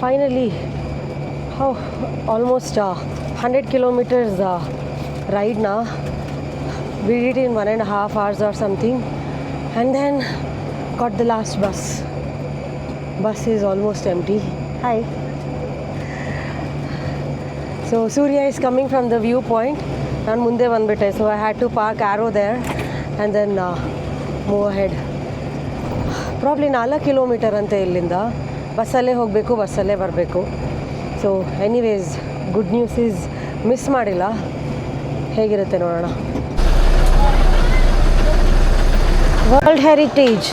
finally how almost hundred kilometres ರೈಡ್ನ we did in one and a half hours or something and then got the last bus bus is almost empty hi so surya is coming from the viewpoint ನಾನು ಮುಂದೆ ಬಂದ್ಬಿಟ್ಟೆ so I had to park arrow there and then move head probably ನಾಲ್ಕು kilometre ಅಂತೆ ಇಲ್ಲಿಂದ ಬಸ್ಸಲ್ಲೇ ಹೋಗಬೇಕು, ಬಸ್ಸಲ್ಲೇ ಬರಬೇಕು. So anyways good news is miss ಮಾಡಿಲ್ಲ. ಹೇಗಿರುತ್ತೆ ನೋಡೋಣ. World heritage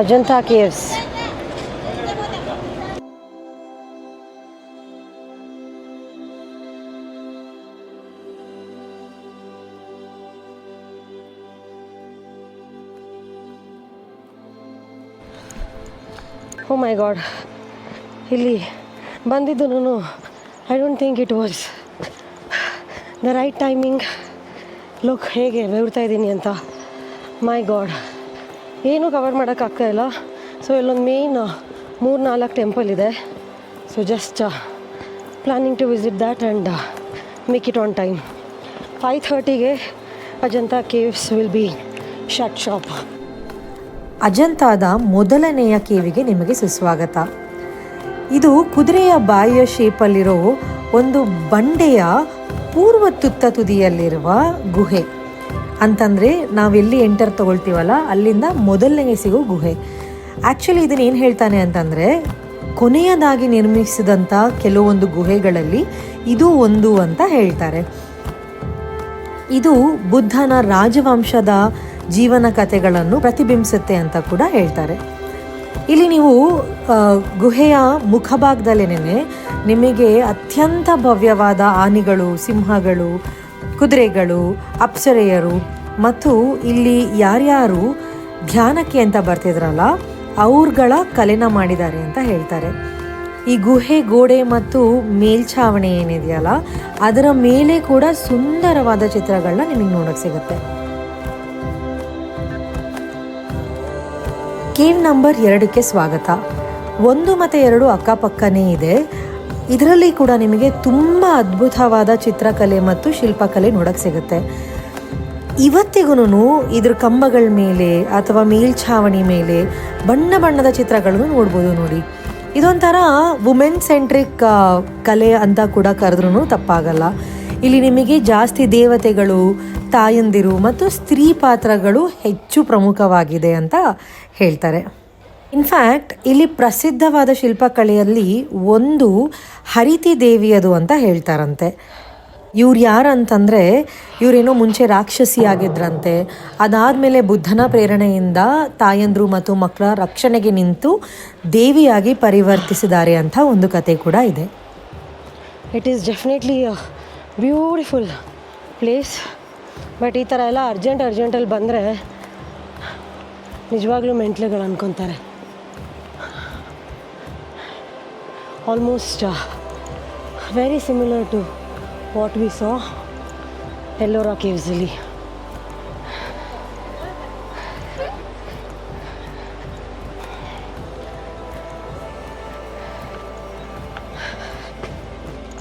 Ajanta caves oh my god ಇಲ್ಲಿ ಬಂದಿದ್ದು I don't think it was the right timing look ಹೇಗೆ ಬೆವರ್ತಾ ಇದ್ದೀನಿ ಅಂತ. ಮೈ ಗಾಡ್ ಏನೂ ಕವರ್ ಮಾಡೋಕ್ಕಾಗ್ತಾಯಿಲ್ಲ ಸೊ ಇಲ್ಲೊಂದು ಮೇನ್ ಮೂರು ನಾಲ್ಕು ಟೆಂಪಲ್ ಇದೆ so just planning to visit that and make it on time five ಥರ್ಟಿಗೆ Ajanta caves will be shut shop ಅಜಂತಾದ ಮೊದಲನೆಯ ಕೇವಿಗೆ ನಿಮಗೆ ಸುಸ್ವಾಗತ. ಇದು ಕುದುರೆಯ ಬಾಯಿಯ ಶೇಪಲ್ಲಿರೋ ಒಂದು ಬಂಡೆಯ ಪೂರ್ವ ತುತ್ತ ತುದಿಯಲ್ಲಿರುವ ಗುಹೆ. ಅಂತಂದರೆ ನಾವೆಲ್ಲಿ ಎಂಟರ್ ತಗೊಳ್ತೀವಲ್ಲ, ಅಲ್ಲಿಂದ ಮೊದಲನೇ ಸಿಗೋ ಗುಹೆ. ಆ್ಯಕ್ಚುಲಿ ಇದನ್ನು ಏನು ಹೇಳ್ತಾನೆ ಅಂತಂದರೆ, ಕೊನೆಯದಾಗಿ ನಿರ್ಮಿಸಿದಂಥ ಕೆಲವೊಂದು ಗುಹೆಗಳಲ್ಲಿ ಇದು ಒಂದು ಅಂತ ಹೇಳ್ತಾರೆ. ಇದು ಬುದ್ಧನ ರಾಜವಂಶದ ಜೀವನ ಕಥೆಗಳನ್ನು ಪ್ರತಿಬಿಂಬಿಸುತ್ತೆ ಅಂತ ಕೂಡ ಹೇಳ್ತಾರೆ. ಇಲ್ಲಿ ನೀವು ಗುಹೆಯ ಮುಖಭಾಗದಲ್ಲೇನೆ ನಿಮಗೆ ಅತ್ಯಂತ ಭವ್ಯವಾದ ಆನೆಗಳು, ಸಿಂಹಗಳು, ಕುದುರೆಗಳು, ಅಪ್ಸರೆಯರು ಮತ್ತು ಇಲ್ಲಿ ಯಾರ್ಯಾರು ಧ್ಯಾನಕ್ಕೆ ಅಂತ ಬರ್ತಿದ್ರಲ್ಲ, ಅವ್ರಗಳ ಕಲೆನ ಮಾಡಿದ್ದಾರೆ ಅಂತ ಹೇಳ್ತಾರೆ. ಈ ಗುಹೆ ಗೋಡೆ ಮತ್ತು ಮೇಲ್ಛಾವಣಿ ಏನಿದೆಯಲ್ಲ, ಅದರ ಮೇಲೆ ಕೂಡ ಸುಂದರವಾದ ಚಿತ್ರಗಳನ್ನ ನಿಮಗೆ ನೋಡೋಕ್ಕೆ ಸಿಗುತ್ತೆ. ಕೇವ್ ನಂಬರ್ ಎರಡಕ್ಕೆ ಸ್ವಾಗತ. ಒಂದು ಮತ್ತು ಎರಡು ಅಕ್ಕಪಕ್ಕನೇ ಇದೆ. ಇದರಲ್ಲಿ ಕೂಡ ನಿಮಗೆ ತುಂಬ ಅದ್ಭುತವಾದ ಚಿತ್ರಕಲೆ ಮತ್ತು ಶಿಲ್ಪಕಲೆ ನೋಡಕ್ಕೆ ಸಿಗುತ್ತೆ. ಇವತ್ತಿಗೂ ಇದ್ರ ಕಂಬಗಳ ಮೇಲೆ ಅಥವಾ ಮೇಲ್ಛಾವಣಿ ಮೇಲೆ ಬಣ್ಣ ಬಣ್ಣದ ಚಿತ್ರಗಳನ್ನು ನೋಡ್ಬೋದು ನೋಡಿ. ಇದೊಂಥರ ವುಮೆನ್ ಸೆಂಟ್ರಿಕ್ ಕಲೆ ಅಂತ ಕೂಡ ಕರೆದ್ರೂ ತಪ್ಪಾಗಲ್ಲ. ಇಲ್ಲಿ ನಿಮಗೆ ಜಾಸ್ತಿ ದೇವತೆಗಳು, ತಾಯಂದಿರು ಮತ್ತು ಸ್ತ್ರೀ ಪಾತ್ರಗಳು ಹೆಚ್ಚು ಪ್ರಮುಖವಾಗಿದೆ ಅಂತ ಹೇಳ್ತಾರೆ. ಇನ್ಫ್ಯಾಕ್ಟ್ ಇಲ್ಲಿ ಪ್ರಸಿದ್ಧವಾದ ಶಿಲ್ಪಕಲೆಯಲ್ಲಿ ಒಂದು ಹರಿತಿ ದೇವಿಯದು ಅಂತ ಹೇಳ್ತಾರಂತೆ. ಇವ್ರು ಯಾರಂತಂದರೆ, ಇವರೇನೋ ಮುಂಚೆ ರಾಕ್ಷಸಿ ಆಗಿದ್ರಂತೆ. ಅದಾದಮೇಲೆ ಬುದ್ಧನ ಪ್ರೇರಣೆಯಿಂದ ತಾಯಂದ್ರು ಮತ್ತು ಮಕ್ಕಳ ರಕ್ಷಣೆಗೆ ನಿಂತು ದೇವಿಯಾಗಿ ಪರಿವರ್ತಿಸಿದ್ದಾರೆ ಅಂತ ಒಂದು ಕತೆ ಕೂಡ ಇದೆ. It is definitely beautiful place but ಈ ಥರ ಎಲ್ಲ ಅರ್ಜೆಂಟ್ ಅರ್ಜೆಂಟಲ್ಲಿ ಬಂದರೆ ನಿಜವಾಗ್ಲೂ ಮೆಂಟ್ಲುಗಳು ಅನ್ಕೊತಾರೆ. Almost very similar to what we saw Ellora ಕೇವ್ಸಲ್ಲಿ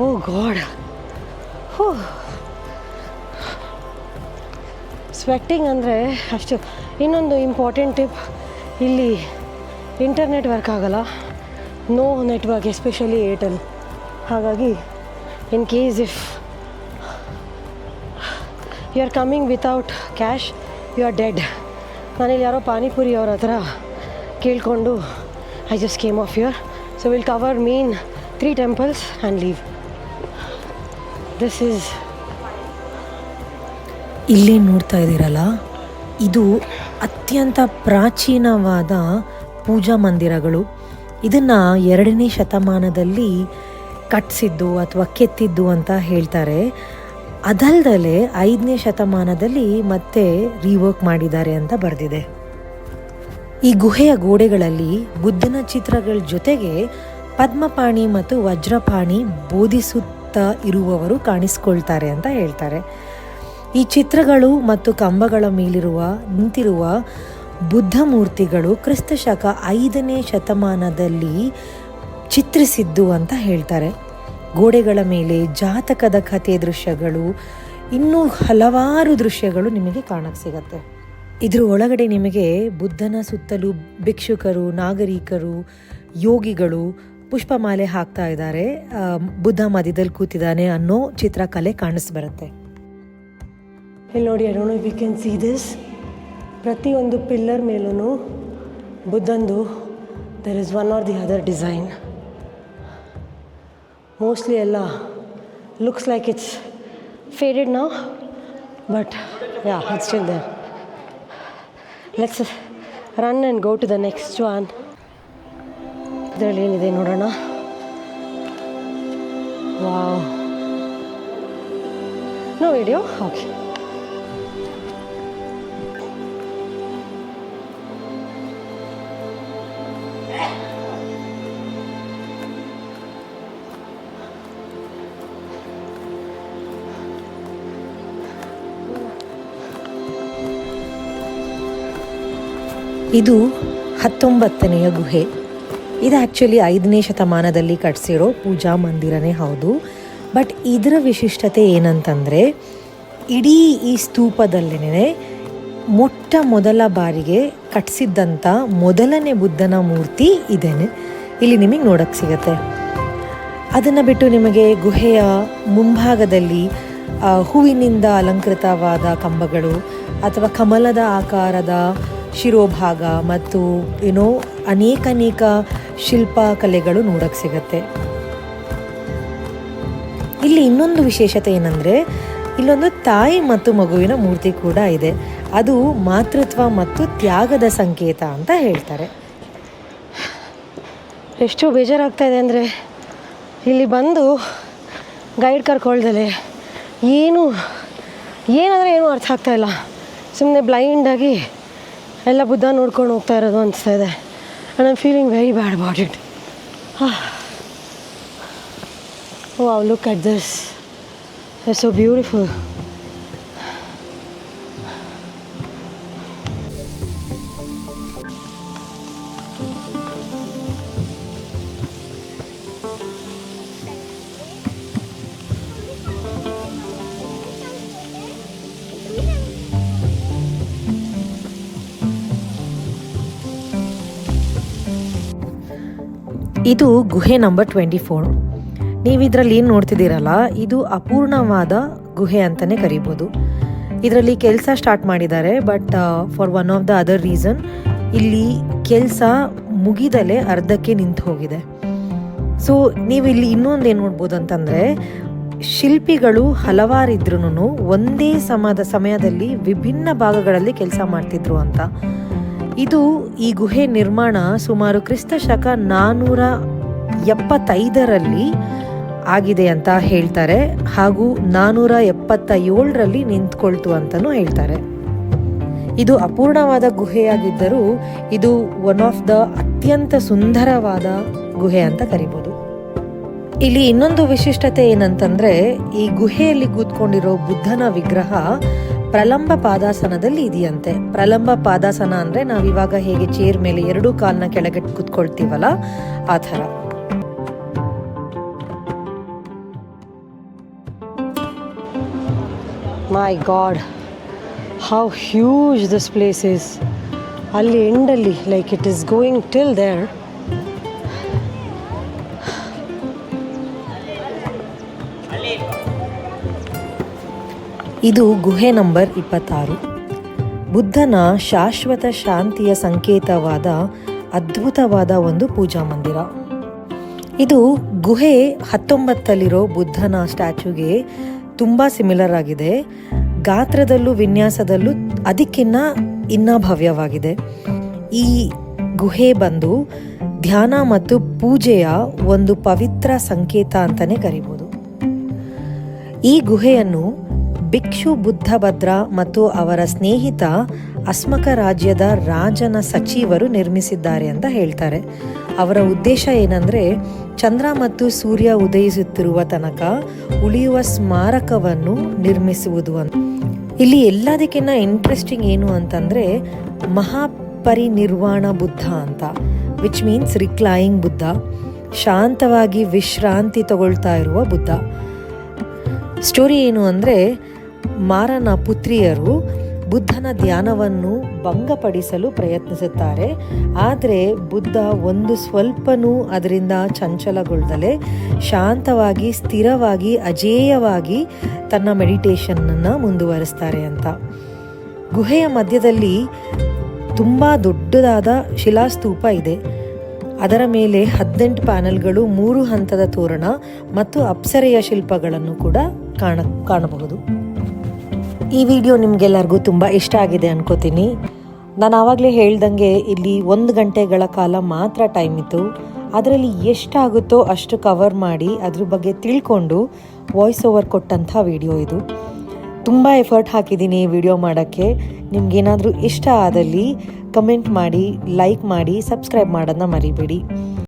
oh god sweating ಅಂದರೆ ಅಷ್ಟು. ಇನ್ನೊಂದು ಇಂಪಾರ್ಟೆಂಟ್ ಟಿಪ್ ಇಲ್ಲಿ ಇಂಟರ್ನೆಟ್ ವರ್ಕ್ ಆಗಲ್ಲ. ನೋ ನೆಟ್ವರ್ಕ್ ಎಸ್ಪೆಷಲಿ ಏರ್ಟೆಲ್ ಹಾಗಾಗಿ in case if you are coming without cash you are dead ನಾನಿಲ್ಲಿ ಯಾರೋ ಪಾನಿಪುರಿ ಅವ್ರ ಹತ್ರ ಕೇಳಿಕೊಂಡು I just came of your so will cover mean three temples and leave this is ಇಲ್ಲಿ ನೋಡ್ತಾ ಇದ್ದೀರಲ್ಲ? ಇದು ಅತ್ಯಂತ ಪ್ರಾಚೀನವಾದ ಪೂಜಾ ಮಂದಿರಗಳು. ಇದನ್ನು ಎರಡನೇ ಶತಮಾನದಲ್ಲಿ ಕಟ್ಟಿಸಿದ್ದು ಅಥವಾ ಕೆತ್ತಿದ್ದು ಅಂತ ಹೇಳ್ತಾರೆ. ಅದಲ್ದಲೆ ಐದನೇ ಶತಮಾನದಲ್ಲಿ ಮತ್ತೆ ರೀವರ್ಕ್ ಮಾಡಿದ್ದಾರೆ ಅಂತ ಬರೆದಿದೆ. ಈ ಗುಹೆಯ ಗೋಡೆಗಳಲ್ಲಿ ಬುದ್ಧನ ಚಿತ್ರಗಳ ಜೊತೆಗೆ ಪದ್ಮಪಾಣಿ ಮತ್ತು ವಜ್ರಪಾಣಿ ಬೋಧಿಸುತ್ತಾ ಇರುವವರು ಕಾಣಿಸ್ಕೊಳ್ತಾರೆ ಅಂತ ಹೇಳ್ತಾರೆ. ಈ ಚಿತ್ರಗಳು ಮತ್ತು ಕಂಬಗಳ ಮೇಲಿರುವ, ನಿಂತಿರುವ ಬುದ್ಧ ಮೂರ್ತಿಗಳು ಕ್ರಿಸ್ತ ಶಕ ಐದನೇ ಶತಮಾನದಲ್ಲಿ ಚಿತ್ರಿಸಿದ್ದು ಅಂತ ಹೇಳ್ತಾರೆ. ಗೋಡೆಗಳ ಮೇಲೆ ಜಾತಕದ ಕಥೆ ದೃಶ್ಯಗಳು, ಇನ್ನೂ ಹಲವಾರು ದೃಶ್ಯಗಳು ನಿಮಗೆ ಕಾಣಕ್ಕೆ ಸಿಗತ್ತೆ. ಇದ್ರ ಒಳಗಡೆ ನಿಮಗೆ ಬುದ್ಧನ ಸುತ್ತಲೂ ಭಿಕ್ಷುಕರು, ನಾಗರಿಕರು, ಯೋಗಿಗಳು ಪುಷ್ಪಮಾಲೆ ಹಾಕ್ತಾ ಇದ್ದಾರೆ. ಬುದ್ಧ ಮಧ್ಯದಲ್ಲಿ ಕೂತಿದ್ದಾನೆ ಅನ್ನೋ ಚಿತ್ರಕಲೆ ಕಾಣಿಸ್ಬರುತ್ತೆ. ಇಲ್ಲಿ ನೋಡಿ I don't we can see this ಪ್ರತಿಯೊಂದು ಪಿಲ್ಲರ್ ಮೇಲೂ ಬುದ್ಧಂದು there is one or the other design mostly ಎಲ್ಲ ಲುಕ್ಸ್ ಲೈಕ್ ಇಟ್ಸ್ ಫೇಡೆಡ್ ನಾ but yeah still there let's run and go to the next one ಇದರಲ್ಲಿ ಏನಿದೆ ನೋಡೋಣ? Wow no video okay ಇದು ಹತ್ತೊಂಬತ್ತನೆಯ ಗುಹೆ. ಇದು ಆ್ಯಕ್ಚುಲಿ ಐದನೇ ಶತಮಾನದಲ್ಲಿ ಕಟ್ಸಿರೋ ಪೂಜಾ ಮಂದಿರನೇ ಹೌದು. ಬಟ್ ಇದರ ವಿಶಿಷ್ಟತೆ ಏನಂತಂದರೆ, ಇಡೀ ಈ ಸ್ತೂಪದಲ್ಲೇ ಮೊಟ್ಟ ಮೊದಲ ಬಾರಿಗೆ ಕಟ್ಸಿದ್ದಂಥ ಮೊದಲನೇ ಬುದ್ಧನ ಮೂರ್ತಿ ಇದೇನೆ. ಇಲ್ಲಿ ನಿಮಗೆ ನೋಡೋಕ್ಕೆ ಸಿಗತ್ತೆ. ಅದನ್ನು ಬಿಟ್ಟು ನಿಮಗೆ ಗುಹೆಯ ಮುಂಭಾಗದಲ್ಲಿ ಹೂವಿನಿಂದ ಅಲಂಕೃತವಾದ ಕಂಬಗಳು ಅಥವಾ ಕಮಲದ ಆಕಾರದ ಶಿರೋಭಾಗ ಮತ್ತು ಏನೋ ಅನೇಕನೇಕ ಶಿಲ್ಪಕಲೆಗಳು ನೋಡಕ್ಕೆ ಸಿಗತ್ತೆ. ಇಲ್ಲಿ ಇನ್ನೊಂದು ವಿಶೇಷತೆ ಏನಂದರೆ, ಇಲ್ಲೊಂದು ತಾಯಿ ಮತ್ತು ಮಗುವಿನ ಮೂರ್ತಿ ಕೂಡ ಇದೆ. ಅದು ಮಾತೃತ್ವ ಮತ್ತು ತ್ಯಾಗದ ಸಂಕೇತ ಅಂತ ಹೇಳ್ತಾರೆ. ಎಷ್ಟು ಬೇಜಾರಾಗ್ತಾ ಇದೆ ಅಂದರೆ, ಇಲ್ಲಿ ಬಂದು ಗೈಡ್ ಕರ್ಕೊಳ್ದಲೆ ಏನು, ಏನಂದರೆ ಏನೂ ಅರ್ಥ ಆಗ್ತಾ ಇಲ್ಲ. ಸುಮ್ಮನೆ ಬ್ಲೈಂಡಾಗಿ ಎಲ್ಲ ಬುದ್ಧ ನೋಡ್ಕೊಂಡು ಹೋಗ್ತಾ ಇರೋದು ಅನಿಸ್ತಾ ಇದೆ. And I'm feeling very bad about it oh look at this it's so beautiful ಇದು ಗುಹೆ ನಂಬರ್ ಟ್ವೆಂಟಿ ಫೋರ್ ನೀವು ಇದರಲ್ಲಿ ಏನು ನೋಡ್ತಿದ್ದೀರಲ್ಲ, ಇದು ಅಪೂರ್ಣವಾದ ಗುಹೆ ಅಂತಲೇ ಕರಿಬೋದು. ಇದರಲ್ಲಿ ಕೆಲಸ ಸ್ಟಾರ್ಟ್ ಮಾಡಿದ್ದಾರೆ but for one of the other reason ಇಲ್ಲಿ ಕೆಲಸ ಮುಗಿದಲೇ ಅರ್ಧಕ್ಕೆ ನಿಂತು ಹೋಗಿದೆ. ಸೊ ನೀವು ಇಲ್ಲಿ ಇನ್ನೊಂದು ಏನು ನೋಡ್ಬೋದು ಅಂತಂದರೆ ಶಿಲ್ಪಿಗಳು ಹಲವಾರಿದ್ರೂ ಒಂದೇ ಸಮದ ಸಮಯದಲ್ಲಿ ವಿಭಿನ್ನ ಭಾಗಗಳಲ್ಲಿ ಕೆಲಸ ಮಾಡ್ತಿದ್ರು ಅಂತ. ಇದು ಈ ಗುಹೆ ನಿರ್ಮಾಣ ಸುಮಾರು ಕ್ರಿಸ್ತ ಶಕ ನಾನ್ನೂರ ಎಪ್ಪತ್ತೈದರಲ್ಲಿ ಆಗಿದೆ ಅಂತ ಹೇಳ್ತಾರೆ ಹಾಗೂ ನಾನ್ನೂರ ಎಪ್ಪತ್ತ ಏಳರಲ್ಲಿ ನಿಂತ್ಕೊಳ್ತು ಅಂತಲೂ ಹೇಳ್ತಾರೆ. ಇದು ಅಪೂರ್ಣವಾದ ಗುಹೆಯಾಗಿದ್ದರೂ ಇದು ಒನ್ ಆಫ್ ದ ಅತ್ಯಂತ ಸುಂದರವಾದ ಗುಹೆ ಅಂತ ಕರಿಬೋದು. ಇಲ್ಲಿ ಇನ್ನೊಂದು ವಿಶಿಷ್ಟತೆ ಏನಂತಂದ್ರೆ ಈ ಗುಹೆಯಲ್ಲಿ ಕೂತ್ಕೊಂಡಿರೋ ಬುದ್ಧನ ವಿಗ್ರಹ ಪ್ರಲಂಬ ಪಾದಾಸನದಲ್ಲಿ ಇದೆಯಂತೆ. ಪ್ರಲಂಬ ಪಾದಾಸನ ಅಂದ್ರೆ ನಾವಿವಾಗ ಹೇಗೆ ಚೇರ್ ಮೇಲೆ ಎರಡೂ ಕಾಲ್ನ ಕೆಳಗೆ ಕೂತ್ಕೊಳ್ತೀವಲ್ಲ, ಆ ಥರ. My god how huge this place is ಅಲ್ಲಿ ಎಂಡಲ್ಲಿ like it is going till there ಇದು ಗುಹೆ ನಂಬರ್ ಇಪ್ಪತ್ತಾರು. ಬುದ್ಧನ ಶಾಶ್ವತ ಶಾಂತಿಯ ಸಂಕೇತವಾದ ಅದ್ಭುತವಾದ ಒಂದು ಪೂಜಾ ಮಂದಿರ. ಇದು ಗುಹೆ ಹತ್ತೊಂಬತ್ತಲ್ಲಿರೋ ಬುದ್ಧನ ಸ್ಟ್ಯಾಚ್ಯೂಗೆ ತುಂಬ ಸಿಮಿಲರ್ ಆಗಿದೆ. ಗಾತ್ರದಲ್ಲೂ ವಿನ್ಯಾಸದಲ್ಲೂ ಅದಕ್ಕಿನ್ನ ಇನ್ನ ಭವ್ಯವಾಗಿದೆ ಈ ಗುಹೆ ಬಂದು ಧ್ಯಾನ ಮತ್ತು ಪೂಜೆಯ ಒಂದು ಪವಿತ್ರ ಸಂಕೇತ ಅಂತಲೇ ಕರಿಬೋದು. ಈ ಗುಹೆಯನ್ನು ಭಿಕ್ಷು ಬುದ್ಧಭದ್ರ ಮತ್ತು ಅವರ ಸ್ನೇಹಿತ ಅಸ್ಮಕ ರಾಜ್ಯದ ರಾಜನ ಸಚಿವರು ನಿರ್ಮಿಸಿದ್ದಾರೆ ಅಂತ ಹೇಳ್ತಾರೆ. ಅವರ ಉದ್ದೇಶ ಏನಂದರೆ, ಚಂದ್ರ ಮತ್ತು ಸೂರ್ಯ ಉದಯಿಸುತ್ತಿರುವ ತನಕ ಉಳಿಯುವ ಸ್ಮಾರಕವನ್ನು ನಿರ್ಮಿಸುವುದು ಅಂತ. ಇಲ್ಲಿ ಎಲ್ಲದಕ್ಕಿಂತ ಇಂಟ್ರೆಸ್ಟಿಂಗ್ ಏನು ಅಂತಂದರೆ, ಮಹಾಪರಿನಿರ್ವಾಣ ಬುದ್ಧ ಅಂತ. Which means reclining Buddha. ಶಾಂತವಾಗಿ ವಿಶ್ರಾಂತಿ ತಗೊಳ್ತಾ ಇರುವ ಬುದ್ಧ. ಸ್ಟೋರಿ ಏನು ಅಂದರೆ ಮಾರನ ಪುತ್ರಿಯರು ಬುದ್ಧನ ಧ್ಯಾನವನ್ನು ಭಂಗಪಡಿಸಲು ಪ್ರಯತ್ನಿಸುತ್ತಾರೆ. ಆದರೆ ಬುದ್ಧ ಒಂದು ಸ್ವಲ್ಪನೂ ಅದರಿಂದ ಚಂಚಲಗೊಳ್ದಲೆ ಶಾಂತವಾಗಿ, ಸ್ಥಿರವಾಗಿ, ಅಜೇಯವಾಗಿ ತನ್ನ ಮೆಡಿಟೇಷನ್ನನ್ನು ಮುಂದುವರಿಸ್ತಾರೆ ಅಂತ. ಗುಹೆಯ ಮಧ್ಯದಲ್ಲಿ ತುಂಬ ದೊಡ್ಡದಾದ ಶಿಲಾಸ್ತೂಪ ಇದೆ. ಅದರ ಮೇಲೆ ಹದಿನೆಂಟು ಪ್ಯಾನೆಲ್ಗಳು, ಮೂರು ಹಂತದ ತೋರಣ ಮತ್ತು ಅಪ್ಸರೆಯ ಶಿಲ್ಪಗಳನ್ನು ಕೂಡ ಕಾಣ, ಕಾಣಬಹುದು. ಈ ವಿಡಿಯೋ ನಿಮಗೆಲ್ಲರಿಗೂ ತುಂಬ ಇಷ್ಟ ಆಗಿದೆ ಅನ್ಕೋತೀನಿ. ನಾನು ಆವಾಗಲೇ ಹೇಳ್ದಂಗೆ ಇಲ್ಲಿ ಒಂದು ಗಂಟೆಗಳ ಕಾಲ ಮಾತ್ರ ಟೈಮ್ ಇತ್ತು. ಅದರಲ್ಲಿ ಎಷ್ಟಾಗುತ್ತೋ ಅಷ್ಟು ಕವರ್ ಮಾಡಿ ಅದ್ರ ಬಗ್ಗೆ ತಿಳ್ಕೊಂಡು ವಾಯ್ಸ್ ಓವರ್ ಕೊಟ್ಟಂಥ ವಿಡಿಯೋ ಇದು. ತುಂಬ ಎಫರ್ಟ್ ಹಾಕಿದ್ದೀನಿ ಈ ವಿಡಿಯೋ ಮಾಡೋಕ್ಕೆ. ನಿಮಗೇನಾದರೂ ಇಷ್ಟ ಆದಲ್ಲಿ ಕಮೆಂಟ್ ಮಾಡಿ ಲೈಕ್ ಮಾಡಿ ಸಬ್ಸ್ಕ್ರೈಬ್ ಮಾಡೋದನ್ನ ಮರಿಬೇಡಿ.